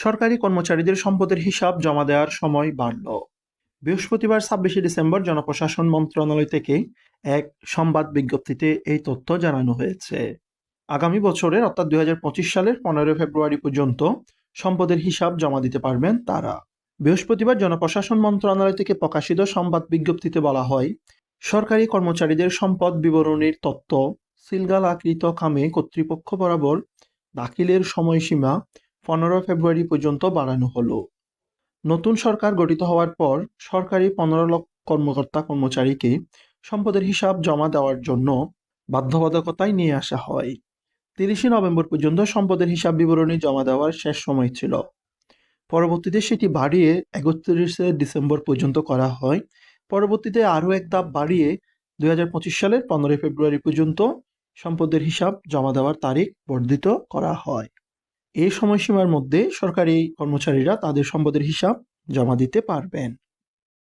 সরকারি কর্মচারীদের সম্পদের হিসাব জমা দেওয়ার সময় বাড়ল। বৃহস্পতিবার ছাব্বিশে ডিসেম্বর জনপ্রশাসন মন্ত্রণালয় থেকে এক সংবাদ বিজ্ঞপ্তিতে এই তথ্য জানানো হয়েছে। আগামী বছরের অর্থাৎ দুই হাজার পঁচিশ সালের পনেরোই ফেব্রুয়ারি পর্যন্ত সম্পদের হিসাব জমা দিতে পারবেন তারা। বৃহস্পতিবার জনপ্রশাসন মন্ত্রণালয় থেকে প্রকাশিত সংবাদ বিজ্ঞপ্তিতে বলা হয়, সরকারি কর্মচারীদের সম্পদ বিবরণীর তথ্য সিলগাল আকৃত খামে কর্তৃপক্ষ বরাবর দাখিলের সময়সীমা পনেরো ফেব্রুয়ারি পর্যন্ত বাড়ানো হলো। নতুন সরকার গঠিত হওয়ার পর সরকারি পনেরো লক্ষ কর্মকর্তা কর্মচারীকে সম্পদের হিসাব জমা দেওয়ার জন্য বাধ্যবাধকতায় নিয়ে আসা হয়। তিরিশে নভেম্বর পর্যন্ত সম্পদের হিসাব বিবরণী জমা দেওয়ার শেষ সময় ছিল। পরবর্তীতে সেটি বাড়িয়ে একত্রিশে ডিসেম্বর পর্যন্ত করা হয়। পরবর্তীতে আরও এক ধাপ বাড়িয়ে দু হাজার পঁচিশ সালের পনেরোই ফেব্রুয়ারি পর্যন্ত সম্পদের হিসাব জমা দেওয়ার তারিখ বর্ধিত করা হয়। এই সময়সীমার মধ্যে সরকারি কর্মচারীরা তাদের সম্পদের হিসাব জমা দিতে পারবেন।